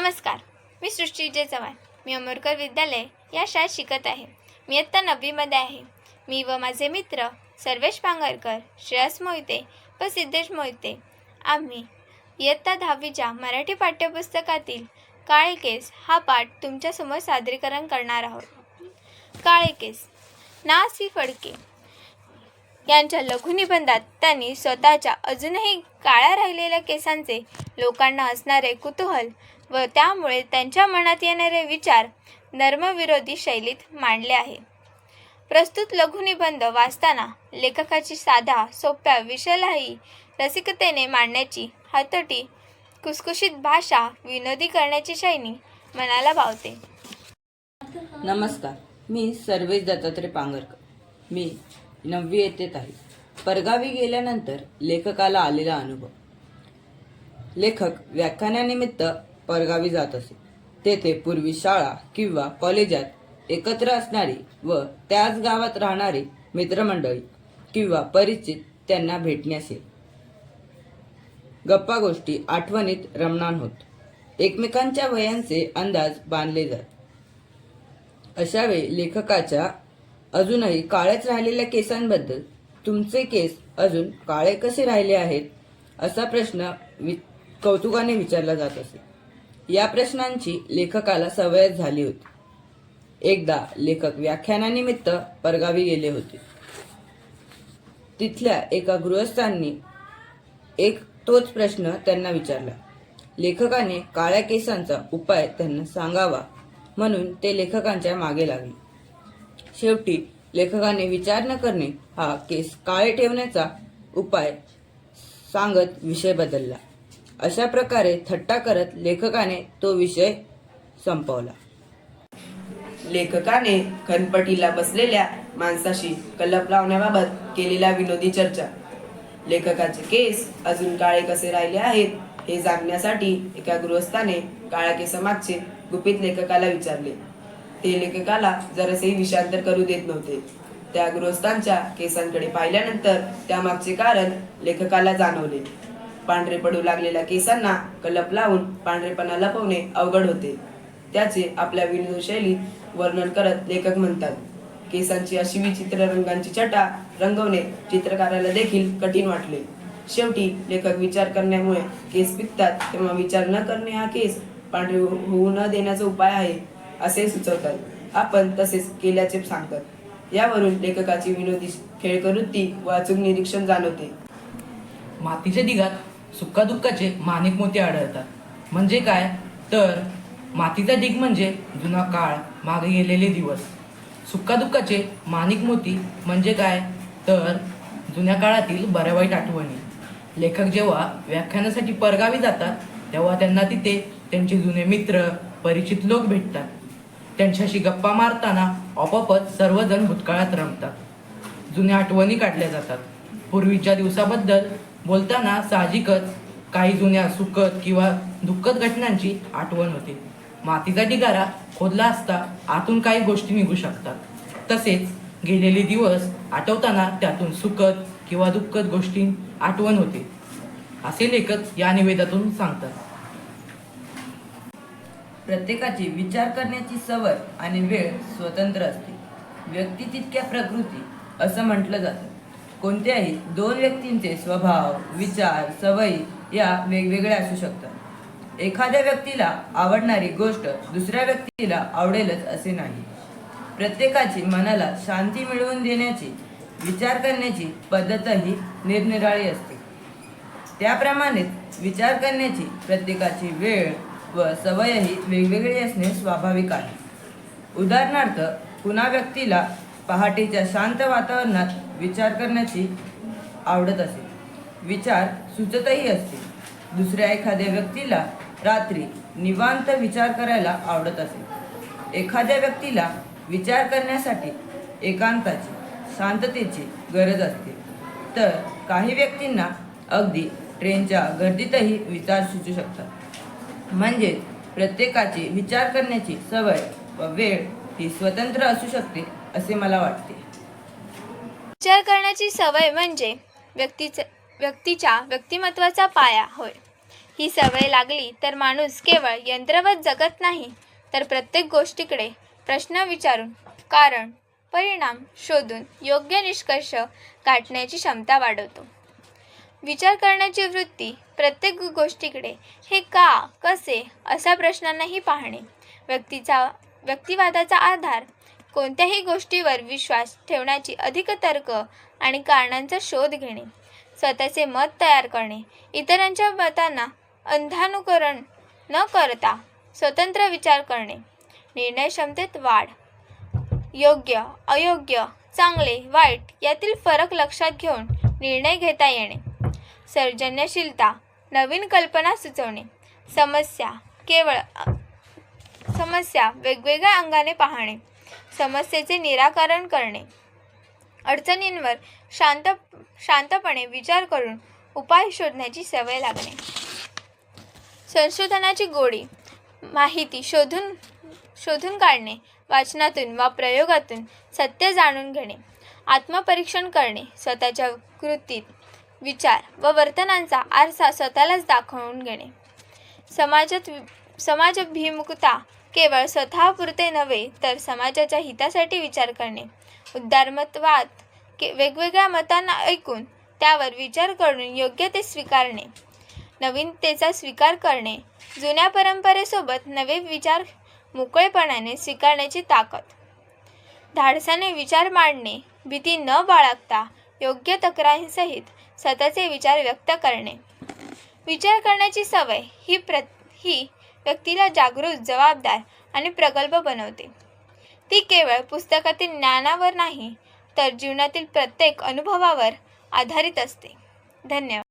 नमस्कार. मी सृष्टी विजय चव्हाण. मी अमोरकर विद्यालय या शाळेत शिकत आहे. मी इयत्ता नववीमध्ये आहे. मी व माझे मित्र सर्वेश पांगरकर श्रेयस मोहिते व सिद्धेश मोहिते. आम्ही इयत्ता दहावीच्या मराठी पाठ्यपुस्तकातील काळे केस हा पाठ तुमच्यासमोर सादरीकरण करणार आहोत. काळे केस. फडके. यांच्या लघुनिबंधात त्यांनी स्वतःच्या अजूनही काळ्या राहिलेल्या केसांचे लोकांना असणारे कुतूहल व त्यामुळे त्यांच्या मनात येणारे विचार नर्मविरोधी शैलीत मांडले आहे. प्रस्तुत लघुनिबंध वाचताना लेखकाची साध्या सोप्या विषयालाही रसिकतेने मांडण्याची हातोटी कुसकुशीत भाषा विनोदी करण्याची शैली मनाला भावते. नमस्कार. मी सर्वेश दत्तात्रय पांगरकर. मी नववी येतेत आहे. परगावी गेल्यानंतर लेखकाला आलेला अनुभव. लेखक व्याख्यानानिमित्त परगावी जात असे. तेथे पूर्वी शाळा किंवा कॉलेजात एकत्र असणारी व त्याच गावात राहणारी मित्रमंडळी किंवा परिचित त्यांना भेटण्यास येईल गप्पा गोष्टी आठवणीत रमणान होत. एकमेकांच्या वयांचे अंदाज बांधले जात. अशावेळी लेखकाच्या अजूनही काळेच राहिलेल्या केसांबद्दल तुमचे केस अजून काळे कसे राहिले आहेत असा प्रश्न वि कौतुकाने विचारला जात असे. या प्रश्नांची लेखकाला सवयच झाली होती. एकदा लेखक व्याख्यानानिमित्त परगावी गेले होते. तिथल्या एका गृहस्थांनी एक तोच प्रश्न त्यांना विचारला. लेखकाने काळ्या केसांचा उपाय त्यांना सांगावा म्हणून ते लेखकांच्या मागे लागले. शेवटी लेखकाने विचार न करणे हा केस काळे ठेवण्याचा उपाय सांगत विषय बदलला. अशा प्रकारे थट्टा करत लेखकाने तो विषय संपवला. लेखकाने खनपटीला बसलेल्या माणसाशी कलप लावण्याबाबत केलेल्या विनोदी चर्चा. लेखकाचे केस अजून काळे कसे राहिले आहेत हे जाणण्यासाठी एका गृहस्थाने काळ्या केसामागचे गुपित लेखकाला विचारले. ते लेखकाला जरासेही विषांतर करू देत नव्हते. त्या गृहस्थांच्या केसांकडे पाहिल्यानंतर त्यामागचे कारण लेखकाला जाणवले. पांढरे पडू लागलेल्या केसांना कलप लावून पांढरेपणा लपवणे अवघड होते. त्याचे आपल्या विनोद शैलीत वर्णन करत लेखक म्हणतात केसांची अशी विचित्र रंगांची छटा रंगवणे चित्रकाराला देखील कठीण वाटले. शेवटी लेखक विचार करण्यामुळे केस पिकतात तेव्हा विचार न करणे हा केस पांढरे हो-, होऊ न देण्याचा उपाय आहे. असे सुचवतात. आपण तसेच केल्याचे सांगतात. यावरून लेखकाची विनोदी खेळकवृत्ती व अचूक निरीक्षण जाणवते. मातीच्या ढिगात सुखादुःखाचे माणिक मोती आढळतात. म्हणजे काय? तर मातीचा ढीग म्हणजे जुना काळ मागे गेलेले दिवस. सुखादुःखाचे माणिक मोती म्हणजे काय? तर जुन्या काळातील बऱ्या वाईट आठवणी. लेखक जेव्हा व्याख्यानासाठी परगावी जातात तेव्हा त्यांना तिथे त्यांचे जुने मित्र परिचित लोक भेटतात. त्यांच्याशी गप्पा मारताना आपोआपच सर्वजण भूतकाळात रमतात. जुन्या आठवणी काढल्या जातात. पूर्वीच्या दिवसाबद्दल बोलताना साहजिकच काही जुन्या सुखद किंवा दुःखद घटनांची आठवण होते. मातीचा ढिगारा खोदला असता आतून काही गोष्टी निघू शकतात. तसेच गेलेले दिवस आठवताना त्यातून सुखद किंवा दुःखद गोष्टी आठवण होते. असे लेखक या निवेदातून सांगतात. प्रत्येकाची विचार करण्याची सवय आणि वेळ स्वतंत्र असते. व्यक्ती तितक्या प्रकृती असं म्हटलं जातं. कोणत्याही दोन व्यक्तींचे स्वभाव विचार सवयी या वेगवेगळ्या असू शकतात. एखाद्या व्यक्तीला आवडणारी गोष्ट दुसऱ्या व्यक्तीला आवडेलच असे नाही. प्रत्येकाची मनाला शांती मिळवून देण्याची विचार करण्याची पद्धतही निरनिराळी असते. त्याप्रमाणेच विचार करण्याची प्रत्येकाची वेळ व सवयही वेगवेगळी असणे स्वाभाविक आहे. उदाहरणार्थ कुणा व्यक्तीला पहाटेच्या शांत वातावरणात विचार करण्याची आवडत असेल. विचार सुचतही असतील दुसऱ्या एखाद्या व्यक्तीला रात्री निवांत विचार करायला आवडत असेल. एखाद्या व्यक्तीला विचार करण्यासाठी एकांताची शांततेची गरज असते. तर काही व्यक्तींना अगदी ट्रेनच्या गर्दीतही विचार सुचू शकतात. म्हणजे प्रत्येकाची विचार करण्याची सवय व वेळ ही स्वतंत्र असू शकते असे मला वाटते. विचार करण्याची सवय म्हणजे व्यक्तीच व्यक्तीच्या व्यक्तिमत्वाचा पाया होय. ही सवय लागली तर माणूस केवळ यंत्रवत जगत नाही तर प्रत्येक गोष्टीकडे प्रश्न विचारून कारण परिणाम शोधून योग्य निष्कर्ष गाठण्याची क्षमता वाढवतो. विचार करण्याची वृत्ती प्रत्येक गोष्टीकडे हे का कसे अशा प्रश्नांनाही पाहणे. व्यक्तीचा व्यक्तिवादाचा आधार कोणत्याही गोष्टीवर विश्वास ठेवण्याची अधिक तर्क आणि कारणांचा शोध घेणे. स्वतःचे मत तयार करणे. इतरांच्या मतांना अंधानुकरण न करता स्वतंत्र विचार करणे. निर्णय क्षमतेत वाढ. योग्य अयोग्य चांगले वाईट यातील फरक लक्षात घेऊन निर्णय घेता येणे. सर्जनशीलता नवीन कल्पना सुचवणे समस्या केवळ समस्या वेगवेगळ्या अंगाने पाहणे समस्येचे निराकरण करणे अडचणींवर शांत शांतपणे विचार करून उपाय शोधण्याची सवय लागणे. संशोधनाची गोडी माहिती शोधून शोधून काढणे वाचनातून वा प्रयोगातून सत्य जाणून घेणे आत्मपरीक्षण करणे स्वतःच्या कृतीत विचार व वर्तनांचा आरसा स्वतःलाच दाखवून घेणे. समाजात वि- समाजभिमुखता केवळ स्वतःपुरते नव्हे तर समाजाच्या हितासाठी विचार करणे. उद्दारमतवाद के वेगवेगळ्या मतांना ऐकून त्यावर विचार करून योग्य ते स्वीकारणे. नवीनतेचा स्वीकार करणे. जुन्या परंपरेसोबत नवे विचार मोकळेपणाने स्वीकारण्याची ताकद. धाडसाने विचार मांडणे. भीती न बाळगता योग्य तक्रारींसहित स्वतःचे विचार व्यक्त करणे. विचार करण्याची सवय ही प्र ही व्यक्तीला जागृत जबाबदार आणि प्रगल्भ बनवते. ती केवळ पुस्तकातील ज्ञानावर नाही तर जीवनातील प्रत्येक अनुभवावर आधारित असते. धन्यवाद.